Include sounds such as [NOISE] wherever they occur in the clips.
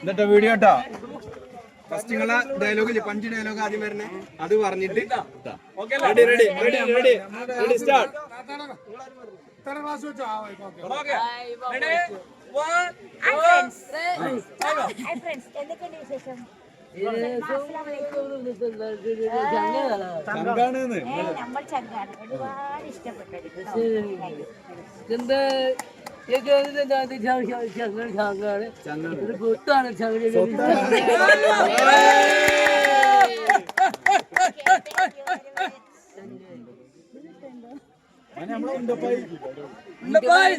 എന്നിട്ട് വീഡിയോ കേട്ടോ ഫസ്റ്റ് നിങ്ങളെ ഡയലോഗ് പഞ്ച് ഡയലോഗ് ആദ്യം വരണേ. അത് പറഞ്ഞിട്ട് ready ready ready ready ready start hi friends എന്തൊക്കെയുണ്ട് വിശേഷം? നമ്മൾ ചങ്കാണ്. ഒരുപാട് ഇഷ്ടപ്പെട്ടു ചങ്ങൾ ചങ്ങാണ്. ഇത് പൊത്താണ് ചങ്ങല [LAUGHS] ഉണ്ടപ്പായി. ഉണ്ടപ്പായി.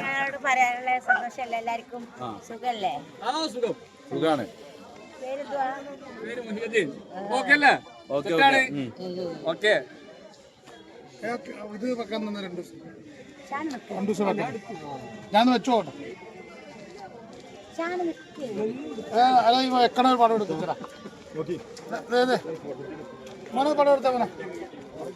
ഞങ്ങളോട് പറയാനുള്ള സന്തോഷമല്ലേ? എല്ലാവർക്കും സുഖല്ലേ ആ സുഖം. ഇത് വെക്കാൻ തന്നെ രണ്ട് രണ്ടു ദിവസം ഞാൻ വെച്ചോട്ടെ. അല്ല ഇവ വെക്കണ ഒരു പടം എടുത്തു മോനെ പടം എടുത്താ മോനെ.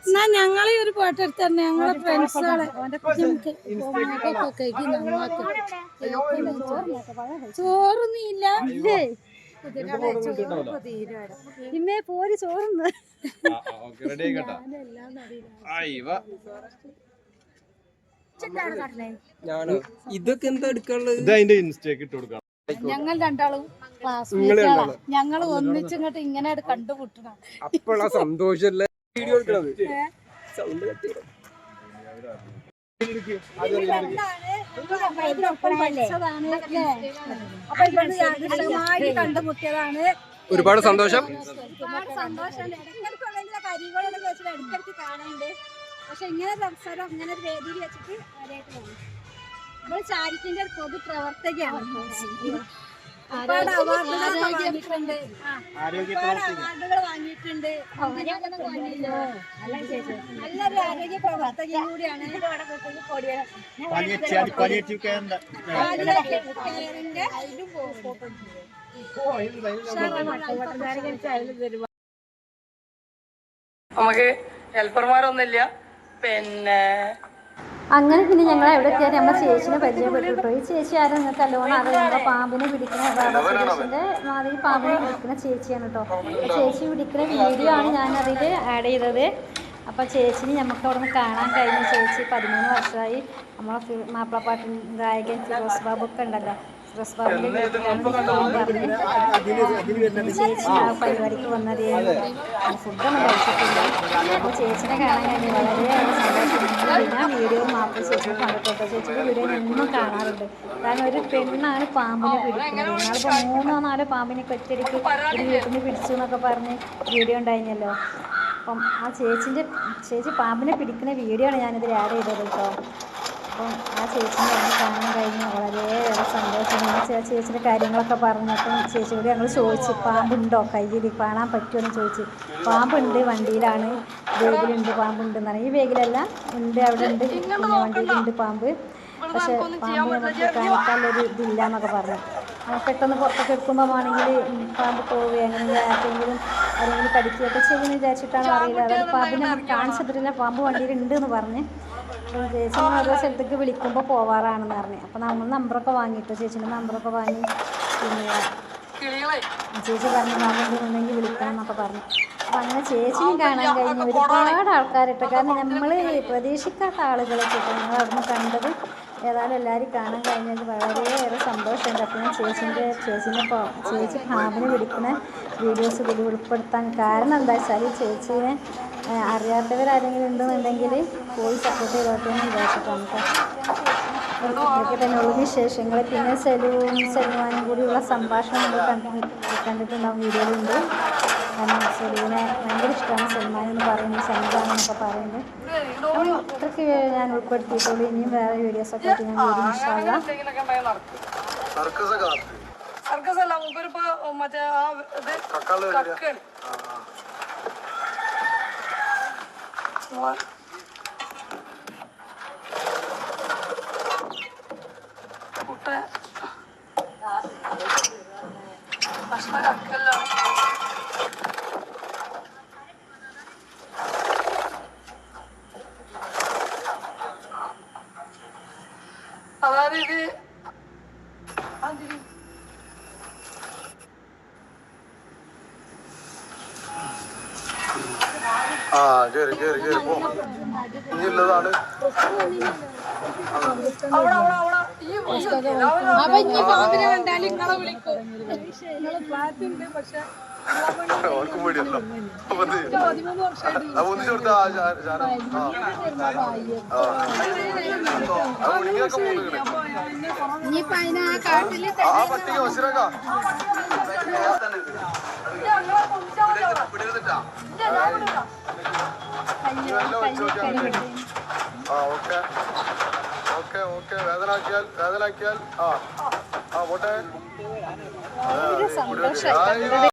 എന്നാ ഞങ്ങളെ ഒരു പാട്ട് എടുത്തന്നെ ഞങ്ങളെ ഫ്രണ്ട്സുകളെ ചോറൊന്നും ഇല്ല ഇല്ലേ ഇമ്മേ പോര് ചോറുന്ന്. ഇതൊക്കെ എന്താ എടുക്കാനുള്ളത്? ഇത് അതിന്റെ ഇൻസ്റ്റേക്ക് ഇട്ട് കൊടുക്കണം ഞങ്ങൾ രണ്ടാളും ഞങ്ങൾ ഒന്നിച്ചിങ്ങോട്ട് ഇങ്ങനെ കണ്ടുമുട്ടണം. അപ്പോഴാ സന്തോഷല്ലേ? വീഡിയോ എടുക്കണത്. സൗണ്ട് കട്ടി കണ്ടുമുട്ടിയതാണ്. ഒരുപാട് സന്തോഷം. ഒരുപാട് സന്തോഷമുണ്ട് ഇടയ്ക്കിടയ്ക്കുള്ള കരികളൊക്കെ വെച്ചിട്ട് ഇടയ്ക്കിടയ്ക്ക് കാണുന്നുണ്ട് പക്ഷെ ഇങ്ങനെ സംസാരം അവസരം ഇങ്ങനെ ഒരു വേദിയിൽ വെച്ചിട്ട് ആദ്യമായിട്ട് കാണും നമ്മൾ ചാരിറ്റിന്റെ ഒരു പൊതു പ്രവർത്തകയാണ് ഒരുപാട് അവാർഡുകൾ വാങ്ങിയിട്ടുണ്ട്. ഒരുപാട് അവാർഡുകൾ വാങ്ങിയിട്ടുണ്ട്. നല്ലൊരു ആരോഗ്യ പ്രവർത്തകയും കൂടിയാണ്. നമുക്ക് ഹെൽപ്പർമാരൊന്നുമില്ല. പിന്നെ അങ്ങനെ പിന്നെ ഞങ്ങൾ എവിടെ എത്തിയാൽ നമ്മൾ ചേച്ചിനെ പരിചയപ്പെട്ടിട്ടു ഈ ചേച്ചി ആരും? നിങ്ങൾക്ക് അല്ലോണം അറിയാം പാമ്പിനെ പിടിക്കുന്ന ബാബാസുരേഷിന്റെ മാതിരി പാമ്പിനെ പിടിക്കുന്ന ചേച്ചിയാണ് കേട്ടോ. ചേച്ചി പിടിക്കുന്ന വീഡിയോ ആണ് ഞാൻ അതിൽ ആഡ് ചെയ്തത്. അപ്പോൾ ചേച്ചിനെ നമുക്ക് അവിടെ നിന്ന് കാണാൻ കഴിഞ്ഞു. ചേച്ചി പതിമൂന്ന് വർഷമായി. നമ്മളെ മാപ്പിളപ്പാട്ടിന്റെ മാപ്പിളപ്പാട്ടിൻ ഗായകൻ ഫിറോസ് ബാബു ഒക്കെ ഉണ്ടല്ലോ. ആ പരിപാടിക്ക് വന്നത് ഫുഡൊന്നും കഴിച്ചിട്ടില്ല. അപ്പോൾ ചേച്ചിനെ കാണാൻ കഴിഞ്ഞു വളരെ സന്തോഷം ഞാൻ വീഡിയോ മാത്രം ചേച്ചി കണ്ടിട്ടോ ചേച്ചിയുടെ വീഡിയോ ഇന്നും എന്നും കാണാറുണ്ട്. കാരണം ഒരു പെണ്ണാണ് പാമ്പിനെ പിടിക്കുന്നത്. എന്നാളിപ്പോൾ മൂന്നോ നാലോ പാമ്പിനെ ഒറ്റയടിക്ക് ഒരു വീട്ടിൽ നിന്ന് പിടിച്ചു എന്നൊക്കെ പറഞ്ഞ് വീഡിയോ ഉണ്ടായിരുന്നല്ലോ അപ്പം ആ ചേച്ചിന്റെ ചേച്ചി പാമ്പിനെ പിടിക്കുന്ന വീഡിയോ ആണ് ഞാനിതിൽ ആഡ് ചെയ്തത് കേട്ടോ. അപ്പം ആ ചേച്ചിനെ ഒന്ന് കാണാൻ കഴിഞ്ഞ് വളരെയേറെ സന്തോഷം ആ ചേച്ചിയുടെ കാര്യങ്ങളൊക്കെ പറഞ്ഞപ്പം ചേച്ചിയോട് ഞങ്ങൾ ചോദിച്ചു പാമ്പുണ്ടോ? കയ്യിൽ കാണാൻ പറ്റുമെന്ന് ചോദിച്ചു. പാമ്പുണ്ട് വണ്ടിയിലാണ്. വേഗിലുണ്ട് പാമ്പുണ്ട് എന്നാണ് ഈ വേഗിലെല്ലാം ഉണ്ട് അവിടെ ഉണ്ട്. വണ്ടിയിലുണ്ട് പാമ്പ്. പക്ഷെ പാമ്പ് നമുക്ക് കാണിക്കാനുള്ളൊരു ഇതില്ല എന്നൊക്കെ പറഞ്ഞു. പെട്ടെന്ന് പുറത്തൊക്കെ എടുക്കുമ്പോൾ ആണെങ്കിൽ പാമ്പ് പോവുകയോ അങ്ങനെ ആർക്കെങ്കിലും അല്ലെങ്കിൽ കടിക്കുകയൊക്കെ ചെയ്യുമെന്ന് വിചാരിച്ചിട്ടാണ് അറിയില്ല. അതായത് പാമ്പിനെ നമുക്ക് കാണിച്ചിട്ടില്ല പാമ്പ് വണ്ടിയിലുണ്ട് എന്ന് പറഞ്ഞ് അപ്പോൾ ചേച്ചി ഓരോ സ്ഥലത്തേക്ക് വിളിക്കുമ്പോൾ പോവാറാണെന്ന് പറഞ്ഞു. അപ്പോൾ നമ്മൾ നമ്പറൊക്കെ വാങ്ങിയിട്ടോ ചേച്ചീന്റെ നമ്പറൊക്കെ വാങ്ങി. പിന്നെ ചേച്ചി പറഞ്ഞു മാമുണ്ടെന്നുണ്ടെങ്കിൽ വിളിക്കണം എന്നൊക്കെ പറഞ്ഞു. അപ്പം അങ്ങനെ ചേച്ചിയും കാണാൻ കഴിഞ്ഞു ഒരുപാട് ആൾക്കാരിട്ട്. കാരണം നമ്മൾ പ്രതീക്ഷിക്കാത്ത ആളുകളെ കിട്ടും. ഞങ്ങൾ അവിടുന്ന് കണ്ടത് ഏതായാലും എല്ലാവരും കാണാൻ കഴിഞ്ഞത് വളരെയേറെ സന്തോഷമുണ്ട്. അപ്പം ഞാൻ ചേച്ചീന്റെ ചേച്ചീനെ ചേച്ചി ഭാവിനെ പിടിക്കുന്ന വീഡിയോസ് ഇതിൽ ഉൾപ്പെടുത്താൻ കാരണം എന്താ വെച്ചാൽ ചേച്ചീനെ അറിയാത്തവരാരെങ്കിലും ഉണ്ടെന്നുണ്ടെങ്കിൽ പോയി സപ്പോർട്ട് ചെയ്തോട്ടെ എന്ന് വിചാരിച്ചിട്ടാണ് കേട്ടോ ഇതൊക്കെ തന്നെയുള്ള വിശേഷങ്ങൾ പിന്നെ സെലൂൺ സെലുവാനും കൂടിയുള്ള സംഭാഷണം നമ്മൾ കണ്ടു കണ്ടിട്ടുണ്ടാവും വീഡിയോയിലുണ്ട്. കാരണം സെലൂനെ ഭയങ്കര ഇഷ്ടമാണ് സൽമാൻ എന്ന് പറയുന്നത് സന്നിധാനമൊക്കെ പറയുന്നത്. അപ്പോൾ അത്രയ്ക്ക് ഞാൻ ഉൾപ്പെടുത്തിയിട്ടുള്ളൂ. ഇനിയും വേറെ വീഡിയോസൊക്കെ ആയിട്ട് ഞാൻ വരും സർക്കസ് അല്ല മറ്റേ ആ ഇത് കക്കാണ് കുട്ട ഭക്ഷണ കക്കല്ലാണ് അതായത് ഇത് അതിന് ആ കേറി കേറി കേറി പോ. ഇനിയുള്ളതാണ്. ഓർക്കും പേടിയല്ലോ. ഒന്നിച്ചു കൊടുത്ത ആ ശാ- ശാനം. ആ. ആ. ഓക്കെ. Okay okay. വേദനാക്കിയാൽ വേദനാക്കിയാൽ ആ. ആ പോട്ടെ.